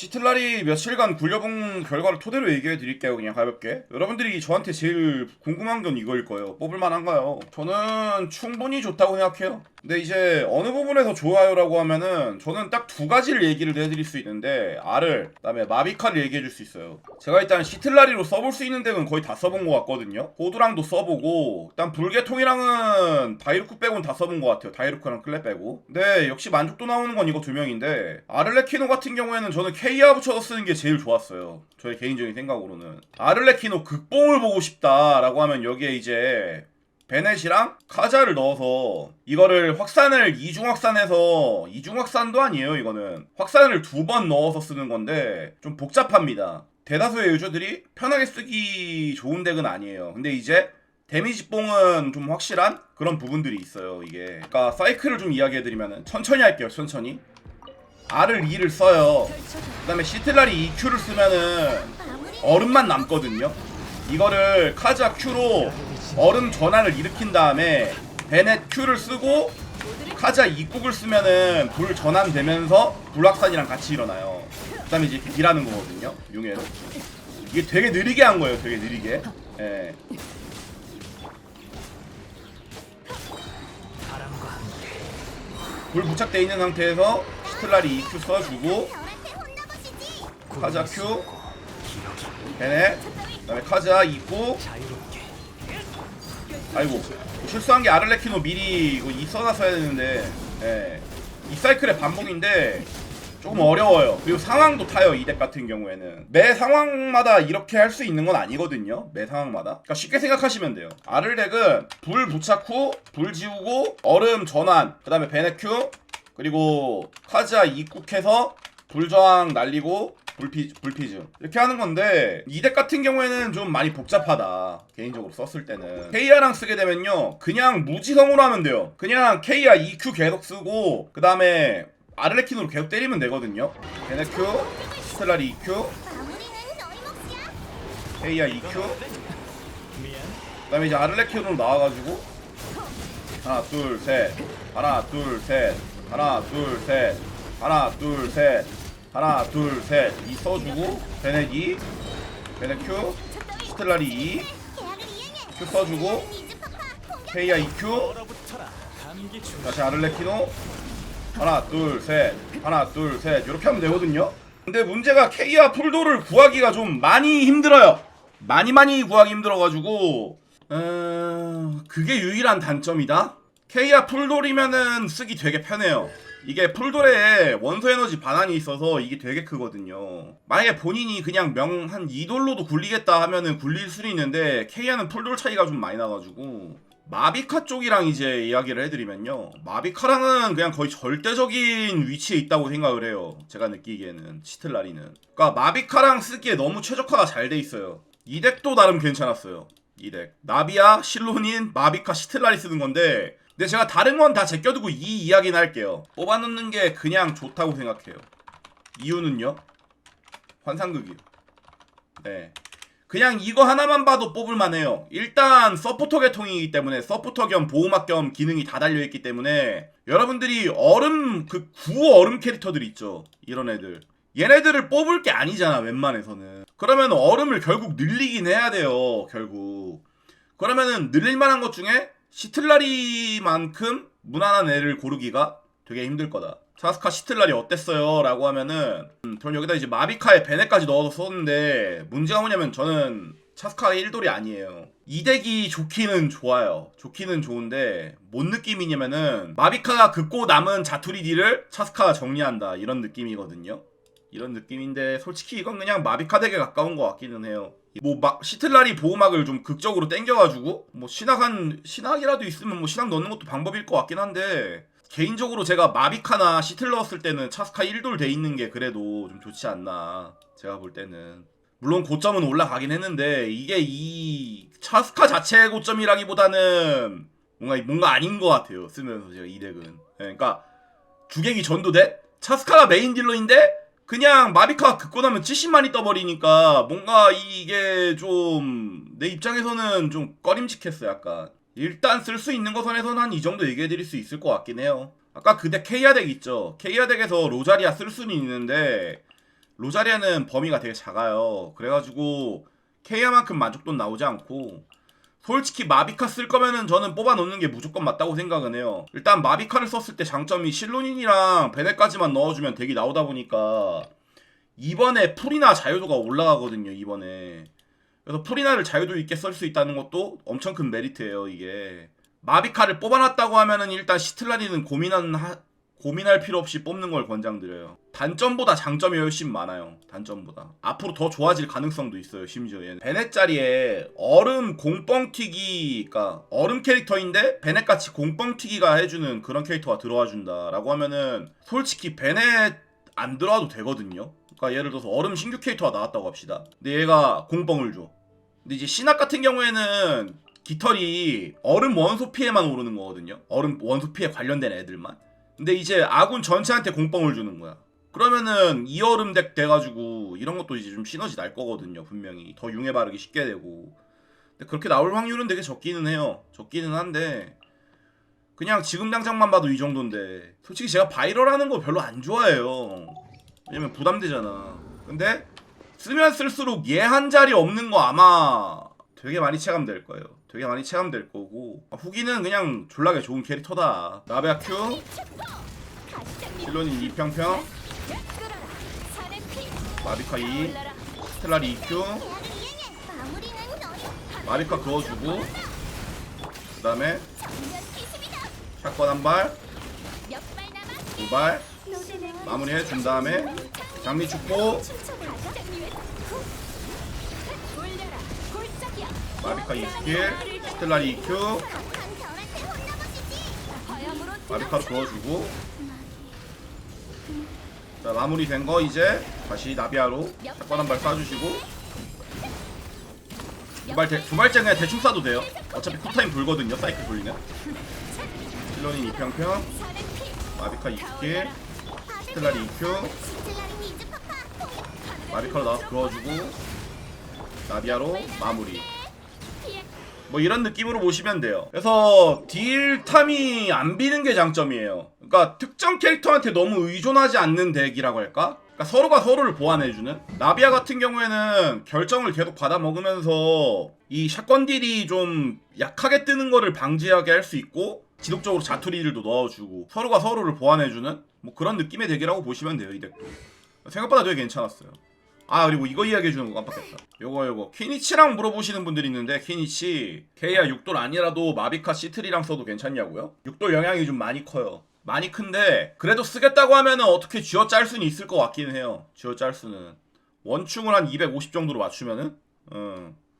시틀라리 며칠간 굴려본 결과를 토대로 얘기해 드릴게요 그냥 가볍게. 여러분들이 저한테 제일 궁금한 건 이거일 거예요. 뽑을 만한가요? 저는 충분히 좋다고 생각해요 근데 이제 어느 부분에서 좋아요라고 하면은 저는 딱 두 가지를 얘기를 해드릴 수 있는데 R을 그다음에 마비카를 얘기해 줄 수 있어요. 제가 일단 시틀라리로 써볼 수 있는 덱은 거의 다 써본 것 같거든요. 호두랑도 써보고 일단 불개통이랑은 다이루크 빼고는 다 써본 것 같아요. 다이루크랑 클레 빼고. 근데 역시 만족도 나오는 건 이거 두 명인데 아를레키노 같은 경우에는 저는 케이아 붙여서 쓰는 게 제일 좋았어요. 저의 개인적인 생각으로는. 아를레키노 극봉을 보고 싶다라고 하면 여기에 이제 베넷이랑 카자를 넣어서 이거를 확산을 이중 확산해서 이중 확산도 아니에요 이거는. 확산을 두 번 넣어서 쓰는 건데 좀 복잡합니다. 대다수의 유저들이 편하게 쓰기 좋은 덱은 아니에요. 근데 이제 데미지 뽕은 좀 확실한 그런 부분들이 있어요 이게. 그러니까 사이클을 좀 이야기해드리면 천천히 할게요 천천히. R을 2를 써요. 그 다음에 시틀라리 EQ를 쓰면은 얼음만 남거든요. 이거를 카자 Q로 얼음 전환을 일으킨 다음에 베넷 Q를 쓰고 카자 입국을 쓰면은 불 전환되면서 불확산이랑 같이 일어나요. 그 다음에 이제 딜하는 거거든요. 용해로. 이게 되게 느리게 한 거예요. 되게 느리게. 예. 불 부착돼 있는 상태에서 시틀라리 EQ 써주고 카자 Q 베넷 그 다음에 카자 입국 아이고 실수한 게 아를레키노 미리 이거 이 써놨어야 되는데 예. 이 사이클의 반복인데 조금 어려워요. 그리고 상황도 타요 이 덱 같은 경우에는. 매 상황마다 이렇게 할 수 있는 건 아니거든요 매 상황마다. 그러니까 쉽게 생각하시면 돼요. 아를덱은 불 부착 후 불 지우고 얼음 전환 그 다음에 베네큐 그리고 카자 입국해서 불저항 날리고 불피, 불피즈 이렇게 하는 건데 이 덱 같은 경우에는 좀 많이 복잡하다. 개인적으로 썼을 때는. 케이아랑 쓰게 되면요 그냥 무지성으로 하면 돼요. 그냥 케이아 EQ 계속 쓰고 그 다음에 아르레킨으로 계속 때리면 되거든요. 베네큐 스텔라리 EQ 케이아 EQ 그 다음에 이제 아르레킨으로 나와가지고. 하나 둘셋. 하나 둘셋. 하나 둘셋. 하나 둘셋 하나 둘셋이 써주고 베넷 2 베넷 Q 스텔라리 2 Q 써주고 케이아 2Q 다시 아를레키노. 하나 둘셋. 하나 둘셋. 이렇게 하면 되거든요. 근데 문제가 케이아 풀도를 구하기가 좀 많이 힘들어요. 많이 많이 구하기 힘들어가지고. 음... 그게 유일한 단점이다. 케이아 풀돌이면은 쓰기 되게 편해요 이게 풀돌에 원소 에너지 반환이 있어서 이게 되게 크거든요. 만약에 본인이 그냥 명 한 2돌로도 굴리겠다 하면은 굴릴 수는 있는데 케이아는 풀돌 차이가 좀 많이 나가지고 마비카 쪽이랑 이제 이야기를 해드리면요. 마비카랑은 그냥 거의 절대적인 위치에 있다고 생각을 해요. 제가 느끼기에는 시틀라리는. 그러니까 마비카랑 쓰기에 너무 최적화가 잘 돼 있어요. 이 덱도 나름 괜찮았어요. 이 덱. 나비아, 실로닌, 마비카, 시틀라리 쓰는 건데 근데 제가 다른 건 다 제껴두고 이 이야기는 할게요. 뽑아놓는 게 그냥 좋다고 생각해요. 이유는요? 환상극이요. 네. 그냥 이거 하나만 봐도 뽑을만 해요. 일단 서포터 계통이기 때문에 서포터 겸 보호막 겸 기능이 다 달려있기 때문에 여러분들이 얼음 그 구 얼음 캐릭터들 있죠. 이런 애들. 얘네들을 뽑을 게 아니잖아 웬만해서는. 그러면 얼음을 결국 늘리긴 해야 돼요. 결국. 그러면은 늘릴 만한 것 중에 시틀라리만큼 무난한 애를 고르기가 되게 힘들 거다. 차스카 시틀라리 어땠어요? 라고 하면은 음, 전 여기다 이제 마비카에 베네까지 넣어서 썼는데 문제가 뭐냐면 저는 차스카가 1돌이 아니에요. 이 덱이 좋기는 좋아요. 좋기는 좋은데 뭔 느낌이냐면은 마비카가 긋고 남은 자투리 딜을 차스카가 정리한다 이런 느낌이거든요. 이런 느낌인데 솔직히 이건 그냥 마비카 덱에 가까운 것 같기는 해요. 뭐 막 시틀라리 보호막을 좀 극적으로 땡겨가지고 뭐 신학 한 신학이라도 있으면 뭐 신학 넣는 것도 방법일 것 같긴 한데 개인적으로 제가 마비카나 시틀 넣었을 때는 차스카 1돌 돼 있는 게 그래도 좀 좋지 않나 제가 볼 때는. 물론 고점은 올라가긴 했는데 이게 이 차스카 자체의 고점이라기보다는 뭔가 뭔가 아닌 것 같아요 쓰면서 제가 이 덱은. 네, 그러니까 주객이 전도대 차스카가 메인 딜러인데 그냥 마비카가 긋고 나면 70만이 떠버리니까 뭔가 이게 좀 내 입장에서는 좀 꺼림직했어 약간. 일단 쓸 수 있는 거 선에서는 한 이 정도 얘기해드릴 수 있을 것 같긴 해요. 아까 그덱 케이아 덱 있죠? 케이아 덱에서 로자리아 쓸 수는 있는데 로자리아는 범위가 되게 작아요. 그래가지고 케이아만큼 만족도는 나오지 않고 솔직히 마비카 쓸 거면은 저는 뽑아 놓는 게 무조건 맞다고 생각은 해요. 일단 마비카를 썼을 때 장점이 실로닌이랑 베네까지만 넣어주면 덱이 나오다 보니까 이번에 풀이나 자유도가 올라가거든요. 이번에 그래서 풀이나를 자유도 있게 쓸 수 있다는 것도 엄청 큰 메리트예요. 이게 마비카를 뽑아놨다고 하면은 일단 시틀라리는 고민한 하- 고민할 필요 없이 뽑는 걸 권장드려요. 단점보다 장점이 훨씬 많아요. 단점보다. 앞으로 더 좋아질 가능성도 있어요. 심지어 얘는. 베넷 자리에 얼음 공뻥튀기, 그러니까 얼음 캐릭터인데 베넷 같이 공뻥튀기가 해주는 그런 캐릭터가 들어와 준다라고 하면은 솔직히 베넷 안 들어와도 되거든요. 그러니까 예를 들어서 얼음 신규 캐릭터가 나왔다고 합시다. 근데 얘가 공뻥을 줘. 근데 이제 신학 같은 경우에는 깃털이 얼음 원소 피해만 오르는 거거든요. 얼음 원소 피해 관련된 애들만. 근데 이제 아군 전체한테 공뻥을 주는 거야. 그러면은 이 얼음 덱 돼가지고 이런 것도 이제 좀 시너지 날 거거든요. 분명히 더 융해 바르기 쉽게 되고. 근데 그렇게 나올 확률은 되게 적기는 해요. 적기는 한데 그냥 지금 당장만 봐도 이 정도인데 솔직히 제가 바이럴하는 거 별로 안 좋아해요. 왜냐면 부담되잖아. 근데 쓰면 쓸수록 얘 한 자리 없는 거 아마 되게 많이 체감될 거예요. 되게 많이 체감될 거고. 아, 후기는 그냥 졸라게 좋은 캐릭터다. 나베아 큐, 실로닌 이평평, 마비카 2, 스텔라리 2큐, 마비카 그어주고. 그 다음에 샷건 한 발, 두 발. 마무리 해 준 다음에 장미 축복 마비카 2스킬 스텔라리 2큐. 마비카로 그어주고. 자 마무리 된 거 이제 다시 나비아로 샷건 한발 쏴주시고. 두발 두 발째 그냥 대충 쏴도 돼요. 어차피 쿨타임 돌거든요 사이클 돌리면. 실로닌 이평평 마비카 2스킬 스텔라리 2큐. 마비카로 나와서 그어주고. 나비아로 마무리 뭐 이런 느낌으로 보시면 돼요. 그래서 딜 탐이 안 비는 게 장점이에요. 그러니까 특정 캐릭터한테 너무 의존하지 않는 덱이라고 할까? 그러니까 서로가 서로를 보완해주는. 나비아 같은 경우에는 결정을 계속 받아 먹으면서 이 샷건 딜이 좀 약하게 뜨는 거를 방지하게 할 수 있고 지속적으로 자투리들도 넣어주고 서로가 서로를 보완해주는 뭐 그런 느낌의 덱이라고 보시면 돼요 이 덱도. 생각보다 되게 괜찮았어요 아 그리고 이거 이야기해 주는 거 깜빡했다. 요거 요거. 키니치랑 물어보시는 분들이 있는데 키니치 케이아 6돌 아니라도 마비카 시트리랑 써도 괜찮냐고요? 6돌 영향이 좀 많이 커요. 많이 큰데 그래도 쓰겠다고 하면은 어떻게 쥐어 짤 수는 있을 것 같긴 해요. 쥐어 짤 수는. 원충을 한 250 정도로 맞추면은? 음